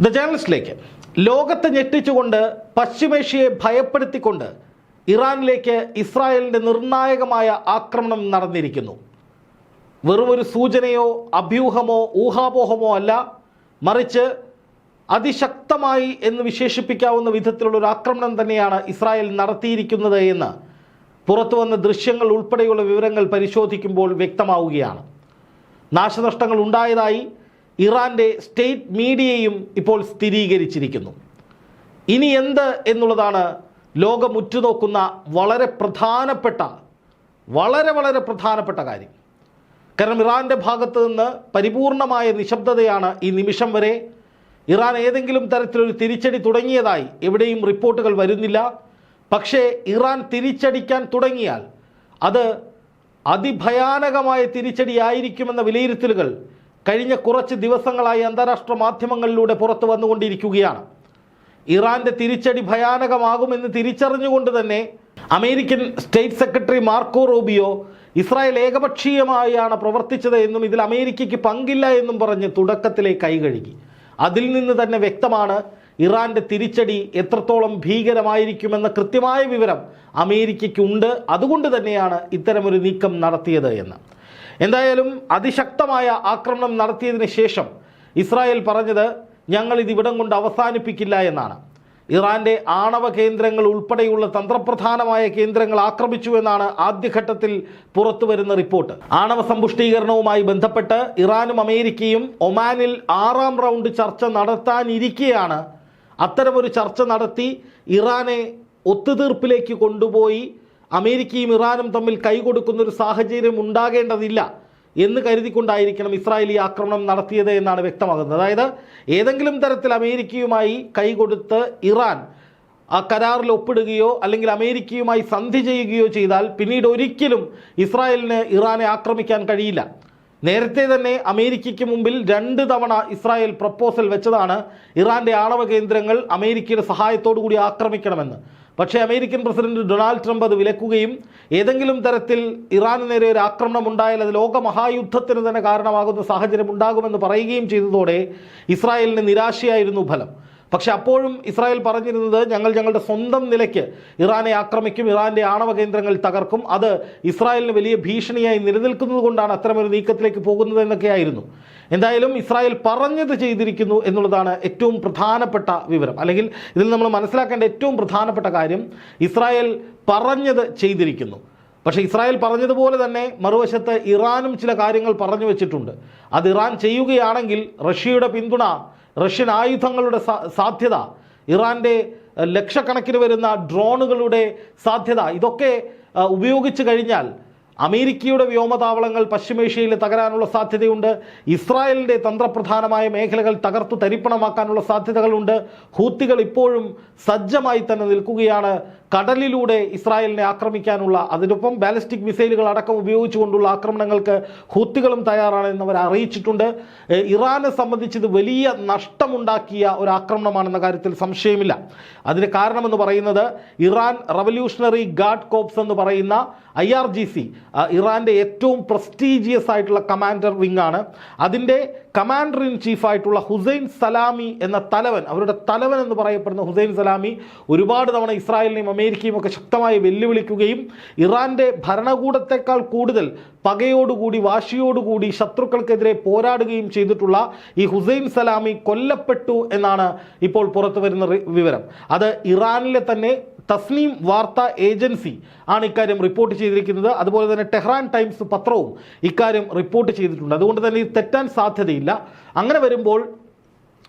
The ജേർണലിസ്റ്റിലേക്ക് ലോകത്തെ ഞെട്ടിച്ചുകൊണ്ട് പശ്ചിമേഷ്യയെ ഭയപ്പെടുത്തിക്കൊണ്ട് ഇറാനിലേക്ക് ഇസ്രായേലിന്റെ നിർണായകമായ ആക്രമണം നടന്നിരിക്കുന്നു. വെറും ഒരു സൂചനയോ അഭ്യൂഹമോ ഊഹാപോഹമോ അല്ല. മറിച്ച് അതിശക്തമായി എന്ന് വിശേഷിപ്പിക്കാവുന്ന വിധത്തിലുള്ള ഒരു ആക്രമണം തന്നെയാണ് ഇസ്രായേൽ നടത്തിയിരിക്കുന്നത് എന്ന് പുറത്തു വന്ന ദൃശ്യങ്ങൾ ഉൾപ്പെടെയുള്ള വിവരങ്ങൾ പരിശോധിക്കുമ്പോൾ വ്യക്തമാവുകയാണ്. നാശനഷ്ടങ്ങൾ ഉണ്ടായതായി ഇറാന്റെ സ്റ്റേറ്റ് മീഡിയയും ഇപ്പോൾ സ്ഥിരീകരിച്ചിരിക്കുന്നു. ഇനി എന്ത് എന്നുള്ളതാണ് ലോകം ഉറ്റുനോക്കുന്ന വളരെ പ്രധാനപ്പെട്ട വളരെ വളരെ പ്രധാനപ്പെട്ട കാര്യം. കാരണം ഇറാന്റെ ഭാഗത്ത് നിന്ന് പരിപൂർണമായ നിശബ്ദതയാണ് ഈ നിമിഷം വരെ ഇറാൻ ഏതെങ്കിലും തരത്തിലൊരു തിരിച്ചടി തുടങ്ങിയതായി എവിടെയും റിപ്പോർട്ടുകൾ വരുന്നില്ല. പക്ഷേ ഇറാൻ തിരിച്ചടിക്കാൻ തുടങ്ങിയാൽ അത് അതിഭയാനകമായ തിരിച്ചടിയായിരിക്കുമെന്ന വിലയിരുത്തലുകൾ കഴിഞ്ഞ കുറച്ച് ദിവസങ്ങളായി അന്താരാഷ്ട്ര മാധ്യമങ്ങളിലൂടെ പുറത്തു വന്നുകൊണ്ടിരിക്കുകയാണ്. ഇറാന്റെ തിരിച്ചടി ഭയാനകമാകുമെന്ന് തിരിച്ചറിഞ്ഞുകൊണ്ട് തന്നെ American state secretary Marco Rubio Israel ഏകപക്ഷീയമായാണ് പ്രവർത്തിച്ചത് എന്നും ഇതിൽ അമേരിക്കയ്ക്ക് പങ്കില്ല എന്നും പറഞ്ഞ് തുടക്കത്തിലെ കൈകഴുകി അതിൽ നിന്ന് തന്നെ വ്യക്തമാണ് ഇറാന്റെ തിരിച്ചടി എത്രത്തോളം ഭീകരമായിരിക്കുമെന്ന കൃത്യമായ വിവരം അമേരിക്കയ്ക്കുണ്ട്. അതുകൊണ്ട് തന്നെയാണ് ഇത്തരമൊരു നീക്കം നടത്തിയത് എന്ന്. എന്തായാലും അതിശക്തമായ ആക്രമണം നടത്തിയതിന് ശേഷം ഇസ്രായേൽ പറഞ്ഞത് ഞങ്ങൾ ഇത് ഇവിടം കൊണ്ട് അവസാനിപ്പിക്കില്ല എന്നാണ്. ഇറാന്റെ ആണവ കേന്ദ്രങ്ങൾ ഉൾപ്പെടെയുള്ള തന്ത്രപ്രധാനമായ കേന്ദ്രങ്ങൾ ആക്രമിച്ചു എന്നാണ് ആദ്യഘട്ടത്തിൽ പുറത്തു വരുന്ന റിപ്പോർട്ട്. ആണവ സമ്പുഷ്ടീകരണവുമായി ബന്ധപ്പെട്ട് ഇറാനും അമേരിക്കയും ഒമാനിൽ ആറാം റൗണ്ട് ചർച്ച നടത്താനിരിക്കെയാണ്. അത്തരമൊരു ചർച്ച നടത്തി ഇറാനെ ഒത്തുതീർപ്പിലേക്ക് കൊണ്ടുപോയി അമേരിക്കയും ഇറാനും തമ്മിൽ കൈകൊടുക്കുന്ന ഒരു സാഹചര്യം ഉണ്ടാകേണ്ടതില്ല എന്ന് കരുതിക്കൊണ്ടായിരിക്കണം ഇസ്രായേൽ ഈ ആക്രമണം നടത്തിയത് എന്നാണ് വ്യക്തമാകുന്നത്. അതായത് ഏതെങ്കിലും തരത്തിൽ അമേരിക്കയുമായി കൈകൊടുത്ത് ഇറാൻ ആ കരാറിൽ ഒപ്പിടുകയോ അല്ലെങ്കിൽ അമേരിക്കയുമായി സന്ധി ചെയ്യുകയോ ചെയ്താൽ പിന്നീട് ഒരിക്കലും ഇസ്രായേലിന് ഇറാനെ ആക്രമിക്കാൻ കഴിയില്ല. നേരത്തെ തന്നെ അമേരിക്കയ്ക്ക് മുമ്പിൽ രണ്ട് തവണ ഇസ്രായേൽ പ്രപ്പോസൽ വെച്ചതാണ്. ഇറാന്റെ ആണവ കേന്ദ്രങ്ങൾ അമേരിക്കയുടെ സഹായത്തോടു കൂടി ആക്രമിക്കണമെന്ന്. പക്ഷേ അമേരിക്കൻ പ്രസിഡന്റ് ഡൊണാൾഡ് ട്രംപ് അത് വിലക്കുകയും ഏതെങ്കിലും തരത്തിൽ ഇറാന് നേരെ ഒരു ആക്രമണം ഉണ്ടായാൽ അത് ലോകമഹായുദ്ധത്തിന് തന്നെ കാരണമാകുന്ന സാഹചര്യം ഉണ്ടാകുമെന്ന് പറയുകയും ചെയ്തതോടെ ഇസ്രായേലിന് നിരാശയായിരുന്നു ഫലം. പക്ഷെ അപ്പോഴും ഇസ്രായേൽ പറഞ്ഞിരുന്നത് ഞങ്ങൾ ഞങ്ങളുടെ സ്വന്തം നിലയ്ക്ക് ഇറാനെ ആക്രമിക്കും ഇറാന്റെ ആണവ കേന്ദ്രങ്ങൾ തകർക്കും. അത് ഇസ്രായേലിന് വലിയ ഭീഷണിയായി നിലനിൽക്കുന്നത് കൊണ്ടാണ് അത്തരമൊരു നീക്കത്തിലേക്ക് പോകുന്നത് എന്നൊക്കെയായിരുന്നു. എന്തായാലും ഇസ്രായേൽ പറഞ്ഞത് ചെയ്തിരിക്കുന്നു എന്നുള്ളതാണ് ഏറ്റവും പ്രധാനപ്പെട്ട വിവരം. അല്ലെങ്കിൽ ഇതിൽ നമ്മൾ മനസ്സിലാക്കേണ്ട ഏറ്റവും പ്രധാനപ്പെട്ട കാര്യം ഇസ്രായേൽ പറഞ്ഞത് ചെയ്തിരിക്കുന്നു. പക്ഷേ ഇസ്രായേൽ പറഞ്ഞതുപോലെ തന്നെ മറുവശത്ത് ഇറാനും ചില കാര്യങ്ങൾ പറഞ്ഞു വെച്ചിട്ടുണ്ട്. അത് ഇറാൻ ചെയ്യുകയാണെങ്കിൽ റഷ്യയുടെ പിന്തുണ റഷ്യൻ ആയുധങ്ങളുടെ സാധ്യത ഇറാന്റെ ലക്ഷക്കണക്കിന് വരുന്ന ഡ്രോണുകളുടെ സാധ്യത ഇതൊക്കെ ഉപയോഗിച്ചു കഴിഞ്ഞാൽ അമേരിക്കയുടെ വ്യോമതാവളങ്ങൾ പശ്ചിമേഷ്യയിൽ തകരാനുള്ള സാധ്യതയുണ്ട് ഇസ്രായേലിന്റെ തന്ത്രപ്രധാനമായ മേഖലകൾ തകർത്തു തരിപ്പണമാക്കാനുള്ള സാധ്യതകളുണ്ട് ഹൂത്തികൾ ഇപ്പോഴും സജ്ജമായി തന്നെ നിൽക്കുകയാണ് കടലിലൂടെ ഇസ്രായേലിനെ ആക്രമിക്കാനുള്ള അതിനൊപ്പം ബാലിസ്റ്റിക് മിസൈലുകൾ അടക്കം ഉപയോഗിച്ചുകൊണ്ടുള്ള ആക്രമണങ്ങൾക്ക് ഹൂത്തികളും തയ്യാറാണെന്ന് അവർ അറിയിച്ചിട്ടുണ്ട്. ഇറാനെ സംബന്ധിച്ച് വലിയ നഷ്ടമുണ്ടാക്കിയ ഒരു ആക്രമണമാണെന്ന കാര്യത്തിൽ സംശയമില്ല. അതിന് കാരണമെന്ന് പറയുന്നത് ഇറാൻ റവല്യൂഷണറി ഗാർഡ് കോപ്സ് എന്ന് പറയുന്ന ഐ ആർ ജി സി ഇറാന്റെ ഏറ്റവും പ്രസ്റ്റീജിയസ് ആയിട്ടുള്ള കമാൻഡർ വിങ് ആണ് അതിന്റെ കമാൻഡർ ഇൻ ചീഫായിട്ടുള്ള ഹുസൈൻ സലാമി എന്ന തലവൻ അവരുടെ തലവൻ എന്ന് പറയപ്പെടുന്ന ഹുസൈൻ സലാമി ഒരുപാട് തവണ ഇസ്രായേലിനെയും അമേരിക്കയും ഒക്കെ ശക്തമായി വെല്ലുവിളിക്കുകയും ഇറാന്റെ ഭരണകൂടത്തെക്കാൾ കൂടുതൽ പകയോടുകൂടി വാശിയോടുകൂടി ശത്രുക്കൾക്കെതിരെ പോരാടുകയും ചെയ്തിട്ടുള്ള ഈ ഹുസൈൻ സലാമി കൊല്ലപ്പെട്ടു എന്നാണ് ഇപ്പോൾ പുറത്തു വരുന്ന വിവരം. അത് ഇറാനിലെ തന്നെ തസ്നീം വാർത്താ ഏജൻസി ആണ് ഇക്കാര്യം റിപ്പോർട്ട് ചെയ്തിരിക്കുന്നത്. അതുപോലെ തന്നെ ടെഹ്റാൻ ടൈംസ് പത്രവും ഇക്കാര്യം റിപ്പോർട്ട് ചെയ്തിട്ടുണ്ട്. അതുകൊണ്ട് തന്നെ ഇത് തെറ്റാൻ സാധ്യതയില്ല. അങ്ങനെ വരുമ്പോൾ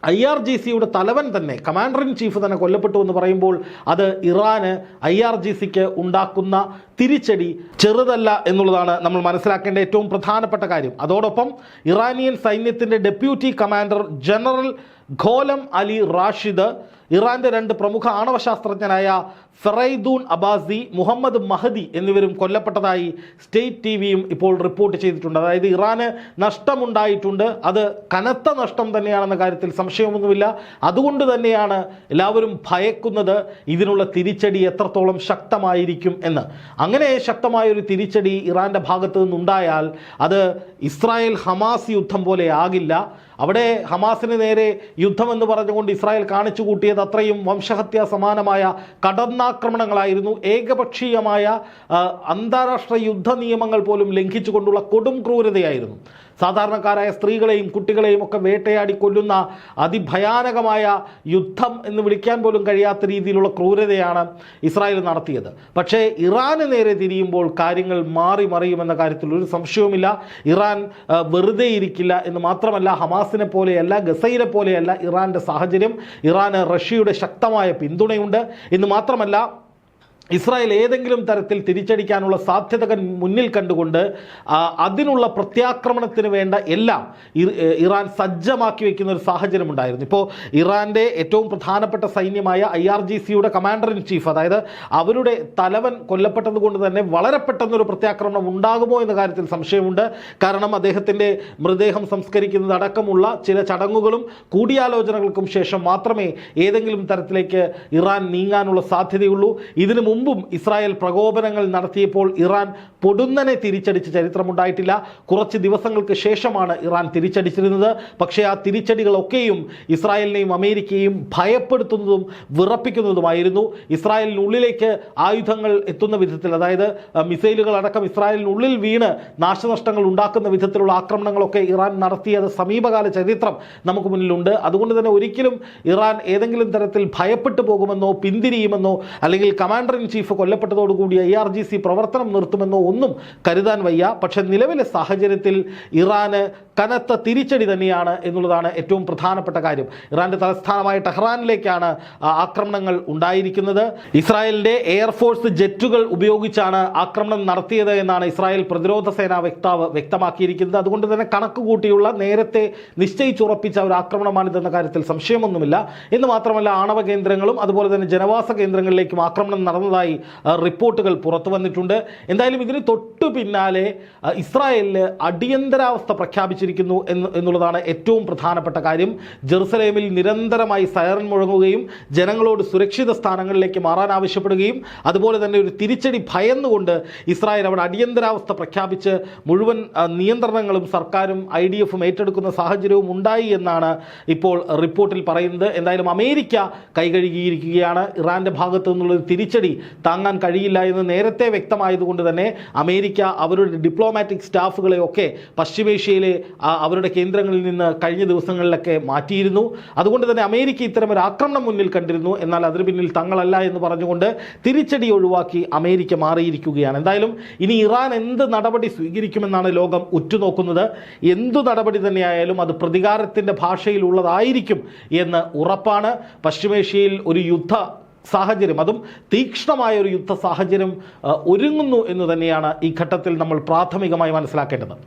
ഐ ആർ ജി സിയുടെ തലവൻ തന്നെ കമാൻഡർ ഇൻ ചീഫ് തന്നെ കൊല്ലപ്പെട്ടു എന്ന് പറയുമ്പോൾ അത് ഇറാന് ഐ ആർ ജി സിക്ക് ഉണ്ടാക്കുന്ന തിരിച്ചടി ചെറുതല്ല എന്നുള്ളതാണ് നമ്മൾ മനസ്സിലാക്കേണ്ട ഏറ്റവും പ്രധാനപ്പെട്ട കാര്യം. അതോടൊപ്പം ഇറാനിയൻ സൈന്യത്തിന്റെ deputy commander general Gholam Ali Rashid ഇറാന്റെ രണ്ട് പ്രമുഖ ആണവ ആണവശാസ്ത്രജ്ഞനായ ഫെറൈദൂൺ അബാസി മുഹമ്മദ് മഹദി എന്നിവരും കൊല്ലപ്പെട്ടതായി സ്റ്റേറ്റ് ടി വിയും ഇപ്പോൾ റിപ്പോർട്ട് ചെയ്തിട്ടുണ്ട്. അതായത് ഇറാന് നഷ്ടമുണ്ടായിട്ടുണ്ട്. അത് കനത്ത നഷ്ടം തന്നെയാണെന്ന കാര്യത്തിൽ സംശയമൊന്നുമില്ല. അതുകൊണ്ട് തന്നെയാണ് എല്ലാവരും ഭയക്കുന്നത് ഇതിനുള്ള തിരിച്ചടി എത്രത്തോളം ശക്തമായിരിക്കും എന്ന്. അങ്ങനെ ശക്തമായൊരു തിരിച്ചടി ഇറാന്റെ ഭാഗത്തു നിന്നുണ്ടായാൽ അത് ഇസ്രായേൽ ഹമാസ് യുദ്ധം പോലെ ആകില്ല. അവിടെ ഹമാസിന് നേരെ യുദ്ധമെന്ന് പറഞ്ഞുകൊണ്ട് ഇസ്രായേൽ കാണിച്ചു കൂട്ടിയത് അത്രയും വംശഹത്യാ സമാനമായ കടന്നാക്രമണങ്ങളായിരുന്നു. ഏകപക്ഷീയമായ അന്താരാഷ്ട്ര യുദ്ധ നിയമങ്ങൾ പോലും ലംഘിച്ചുകൊണ്ടുള്ള കൊടും ക്രൂരതയായിരുന്നു. സാധാരണക്കാരായ സ്ത്രീകളെയും കുട്ടികളെയും ഒക്കെ വേട്ടയാടി കൊല്ലുന്ന അതിഭയാനകമായ യുദ്ധം എന്ന് വിളിക്കാൻ പോലും കഴിയാത്ത രീതിയിലുള്ള ക്രൂരതയാണ് ഇസ്രായേൽ നടത്തിയത്. പക്ഷേ ഇറാന് നേരെ തിരിയുമ്പോൾ കാര്യങ്ങൾ മാറി മറിയുമെന്ന കാര്യത്തിൽ ഒരു സംശയവുമില്ല. ഇറാൻ വെറുതെ ഇരിക്കില്ല എന്ന് മാത്രമല്ല ഹമാസിനെ പോലെയല്ല ഗസയിലെ പോലെയല്ല ഇറാന്റെ സാഹചര്യം. ഇറാന് റഷ്യയുടെ ശക്തമായ പിന്തുണയുണ്ട് എന്ന് മാത്രമല്ല ഇസ്രായേൽ ഏതെങ്കിലും തരത്തിൽ തിരിച്ചടിക്കാനുള്ള സാധ്യതകൾ മുന്നിൽ കണ്ടുകൊണ്ട് അതിനുള്ള പ്രത്യാക്രമണത്തിന് വേണ്ട എല്ലാം ഇറാൻ സജ്ജമാക്കി വെക്കുന്ന ഒരു സാഹചര്യം ഉണ്ടായിരുന്നു. ഇപ്പോൾ ഇറാന്റെ ഏറ്റവും പ്രധാനപ്പെട്ട സൈന്യമായ ഐ ആർ ജി സിയുടെ കമാൻഡർ ഇൻ ചീഫ് അതായത് അവരുടെ തലവൻ കൊല്ലപ്പെട്ടതുകൊണ്ട് തന്നെ വളരെ പെട്ടെന്നൊരു പ്രത്യാക്രമണം ഉണ്ടാകുമോ എന്ന കാര്യത്തിൽ സംശയമുണ്ട്. കാരണം അദ്ദേഹത്തിന്റെ മൃതദേഹം സംസ്കരിക്കുന്നത് അടക്കമുള്ള ചില ചടങ്ങുകളും കൂടിയാലോചനകൾക്കും ശേഷം മാത്രമേ ഏതെങ്കിലും തരത്തിലേക്ക് ഇറാൻ നീങ്ങാനുള്ള സാധ്യതയുള്ളൂ. ഇതിനു മുമ്പും ഇസ്രായേൽ പ്രകോപനങ്ങൾ നടത്തിയപ്പോൾ ഇറാൻ പൊടുന്നനെ തിരിച്ചടിച്ച ചരിത്രമുണ്ടായിട്ടില്ല. കുറച്ച് ദിവസങ്ങൾക്ക് ശേഷമാണ് ഇറാൻ തിരിച്ചടിച്ചിരുന്നത്. പക്ഷേ ആ തിരിച്ചടികളൊക്കെയും ഇസ്രായേലിനെയും അമേരിക്കയെയും ഭയപ്പെടുത്തുന്നതും വിറപ്പിക്കുന്നതുമായിരുന്നു. ഇസ്രായേലിനുള്ളിലേക്ക് ആയുധങ്ങൾ എത്തുന്ന വിധത്തിൽ അതായത് മിസൈലുകൾ അടക്കം ഇസ്രായേലിനുള്ളിൽ വീണ് നാശനഷ്ടങ്ങൾ ഉണ്ടാക്കുന്ന വിധത്തിലുള്ള ആക്രമണങ്ങളൊക്കെ ഇറാൻ നടത്തിയത് സമീപകാല ചരിത്രം നമുക്ക് മുന്നിലുണ്ട്. അതുകൊണ്ട് തന്നെ ഒരിക്കലും ഇറാൻ ഏതെങ്കിലും തരത്തിൽ ഭയപ്പെട്ടു പോകുമെന്നോ പിന്തിരിയുമെന്നോ അല്ലെങ്കിൽ കമാൻഡർ ഇൻ ചീഫ് കൊല്ലപ്പെട്ടതോടുകൂടി ഐ ആർ ജി സി പ്രവർത്തനം നിർത്തുമെന്നോ ഒന്നും കരുതാൻ വയ്യ. പക്ഷെ നിലവിലെ സാഹചര്യത്തിൽ ഇറാന് കനത്ത തിരിച്ചടി തന്നെയാണ് എന്നുള്ളതാണ് ഏറ്റവും പ്രധാനപ്പെട്ട കാര്യം. ഇറാന്റെ തലസ്ഥാനമായ ടെഹ്റാനിലേക്കാണ് ആക്രമണങ്ങൾ ഉണ്ടായിരിക്കുന്നത്. ഇസ്രായേലിന്റെ എയർഫോഴ്സ് ജെറ്റുകൾ ഉപയോഗിച്ചാണ് ആക്രമണം നടത്തിയത് എന്നാണ് ഇസ്രായേൽ പ്രതിരോധ സേനാ വക്താവ് വ്യക്തമാക്കിയിരിക്കുന്നത്. അതുകൊണ്ട് തന്നെ കണക്ക് കൂട്ടിയുള്ള നേരത്തെ നിശ്ചയിച്ചുറപ്പിച്ച ഒരു ആക്രമണമാണിതെന്ന കാര്യത്തിൽ സംശയമൊന്നുമില്ല. എന്ന് മാത്രമല്ല ആണവ കേന്ദ്രങ്ങളും അതുപോലെ തന്നെ ജനവാസ കേന്ദ്രങ്ങളിലേക്കും ആക്രമണം നടന്നതായി ആ, റിപ്പോർട്ടുകൾ പുറത്തു വന്നിട്ടുണ്ട്. എന്തായാലും ഇതിന് തൊട്ടു പിന്നാലെ ഇസ്രായേലിൽ അടിയന്തരാവസ്ഥ പ്രഖ്യാപിച്ചിരിക്കുന്നു എന്ന് എന്നുള്ളതാണ് ഏറ്റവും പ്രധാനപ്പെട്ട കാര്യം. ജെറുസലേമിൽ നിരന്തരമായി സൈറൻ മുഴങ്ങുകയും ജനങ്ങളോട് സുരക്ഷിത സ്ഥാനങ്ങളിലേക്ക് മാറാൻ ആവശ്യപ്പെടുകയും അതുപോലെ തന്നെ ഒരു തിരിച്ചടി ഭയന്നുകൊണ്ട് ഇസ്രായേൽ അവിടെ അടിയന്തരാവസ്ഥ പ്രഖ്യാപിച്ച് മുഴുവൻ നിയന്ത്രണങ്ങളും സർക്കാരും ഐ ഡി എഫും ഏറ്റെടുക്കുന്ന സാഹചര്യവും ഉണ്ടായി എന്നാണ് ഇപ്പോൾ റിപ്പോർട്ടിൽ പറയുന്നത്. എന്തായാലും അമേരിക്ക കൈകഴുകിയിരിക്കുകയാണ്. ഇറാന്റെ ഭാഗത്തു നിന്നുള്ളൊരു തിരിച്ചടി താങ്ങാൻ കഴിയില്ല എന്ന് നേരത്തെ വ്യക്തമായതുകൊണ്ട് തന്നെ അമേരിക്ക അവരുടെ ഡിപ്ലോമാറ്റിക് സ്റ്റാഫുകളെയൊക്കെ പശ്ചിമേഷ്യയിലെ അവരുടെ കേന്ദ്രങ്ങളിൽ നിന്ന് കഴിഞ്ഞ ദിവസങ്ങളിലൊക്കെ മാറ്റിയിരുന്നു. അതുകൊണ്ട് തന്നെ അമേരിക്ക ഇത്തരം ഒരു ആക്രമണം മുന്നിൽ കണ്ടിരുന്നു. എന്നാൽ അതിന് പിന്നിൽ തങ്ങളല്ല എന്ന് പറഞ്ഞുകൊണ്ട് തിരിച്ചടി ഒഴിവാക്കി അമേരിക്ക മാറിയിരിക്കുകയാണ്. എന്തായാലും ഇനി ഇറാൻ എന്ത് നടപടി സ്വീകരിക്കുമെന്നാണ് ലോകം ഉറ്റുനോക്കുന്നത്. എന്തു നടപടി തന്നെയായാലും അത് പ്രതികാരത്തിന്റെ ഭാഷയിലുള്ളതായിരിക്കും എന്ന് ഉറപ്പാണ്. പശ്ചിമേഷ്യയിൽ ഒരു യുദ്ധ സാഹചര്യം. അതും തീക്ഷ്ണമായ ഒരു യുദ്ധ സാഹചര്യം ഒരുങ്ങുന്നു എന്ന് തന്നെയാണ് ഈ ഘട്ടത്തിൽ നമ്മൾ പ്രാഥമികമായി മനസ്സിലാക്കേണ്ടത്.